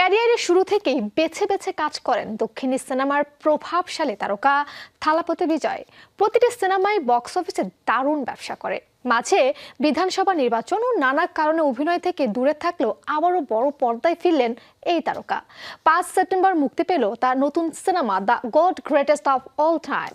ক্যারিয়ারের শুরু থেকেই বেছে বেছে কাজ করেন দক্ষিণী সিনেমার প্রভাবশালী তারকা থালাপতি বিজয়। প্রতিটি সিনেমায় বক্স অফিসে দারুণ ব্যবসা করে। মাঝে বিধানসভা নির্বাচন ও নানা কারণে অভিনয় থেকে দূরে থাকলেও আবারও বড় পর্দায় ফিরলেন এই তারকা। পাঁচ সেপ্টেম্বর মুক্তি পেল তার নতুন cinema the GOAT greatest of all time.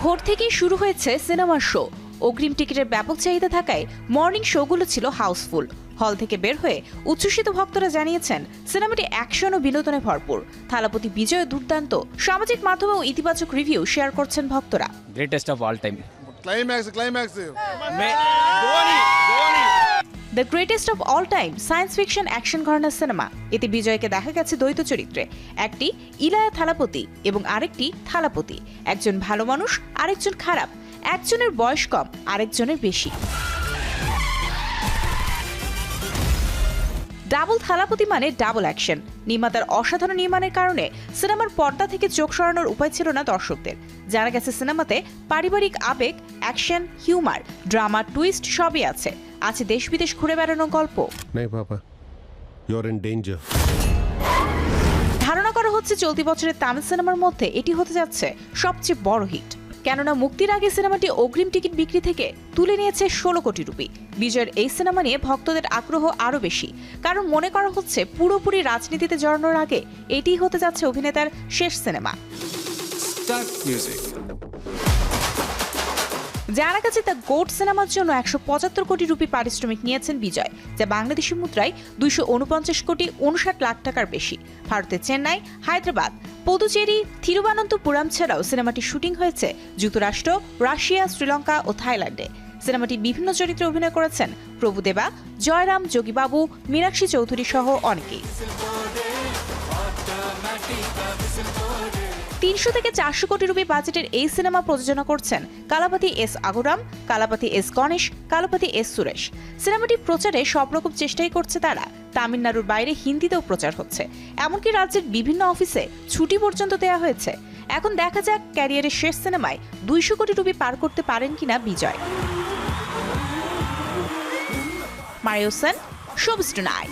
ভোর থেকেই শুরু হয়েছে সিনেমার শো। অগ্রিম টিকিটের ব্যাপক চাহিদা থাকায় মর্নিং শোগুলো ছিল হাউসফুল। হল থেকে বের হয়ে উচ্ছ্বসিত ভক্তরা জানিয়েছেন সিনেমাটি অ্যাকশন ও বিনোদনে ভরপুর। থালাপতি বিজয় দুর্দান্ত। সামাজিক মাধ্যমেও ইতিবাচক রিভিউ শেয়ার করছেন ভক্তরা। All time. Climax climax the greatest of all time science fiction action ঘরানার সিনেমা এতে বিজয়কে দেখা গেছে দ্বৈত চরিত্রে। একটি ইলায়া থালাপতি এবং আরেকটি থালাপতি। একজন ভালো মানুষ আরেকজন খারাপ। একজনের বয়স কম আরেকজনের বেশি। ডাবল থালাপতি মানে ডাবল অ্যাকশন। নির্মাতার অসাধারণ নির্মাণের কারণে সিনেমার পর্দা থেকে চোখ সরানোর উপায় ছিল না দর্শকদের। যারা গেছে সিনেমাতে পারিবারিক আবেগ অ্যাকশন হিউমার ড্রামা টুইস্ট সবই আছে। আছে দেশ বিদেশ ঘুরে বেড়ানো গল্প। ধারণা করা হচ্ছে চলতি বছরের তামিল সিনেমার মধ্যে এটি হতে যাচ্ছে সবচেয়ে বড় হিট। কেননা মুক্তির আগে সিনেমাটি অগ্রিম টিকিট বিক্রি থেকে তুলে নিয়েছে ষোলো কোটি রুপি। বিজয়ের এই সিনেমা নিয়ে ভক্তদের আগ্রহ আরও বেশি। কারণ মনে করা হচ্ছে, পুরোপুরি রাজনীতিতে জড়ানোর আগে এটি হতে যাচ্ছে অভিনেতার শেষ সিনেমা. জানা গেছে দ্য গোট সিনেমার জন্য একশো পঁচাত্তর কোটি রুপি পারিশ্রমিক নিয়েছেন বিজয়, যা বাংলাদেশি মুদ্রায় দুইশো উনপঞ্চাশ কোটি উনষাট লাখ টাকার বেশি। ভারতের চেন্নাই, হায়দ্রাবাদ, পদুচেরি, থিরুবানন্তপুরম ছাড়াও সিনেমাটির শুটিং হয়েছে যুক্তরাষ্ট্র, রাশিয়া, শ্রীলঙ্কা ও থাইল্যান্ডে। সিনেমাটি বিভিন্ন চরিত্রে অভিনয় করেছেন প্রভুদেবা জয়রাম, যোগীবাবু, মীনাক্ষী চৌধুরী সহ অনেকেই। তিনশো থেকে চারশো কোটি রুপি বাজেটের এই সিনেমা প্রযোজনা করছেন Kalpathi S Aghoram, Kalpathi S Ganesh, Kalpathi S Suresh. সিনেমাটি প্রচারে সব রকম চেষ্টাই করছে তারা। তামিলনাড়ুর বাইরে হিন্দিতেও প্রচার হচ্ছে। এমনকি রাজ্যের বিভিন্ন অফিসে ছুটি পর্যন্ত দেওয়া হয়েছে। এখন দেখা যাক ক্যারিয়ারের শেষ সিনেমায় দুইশো কোটি রুপি পার করতে পারেন কিনা Bijoy. Mario Sen showbiz tonight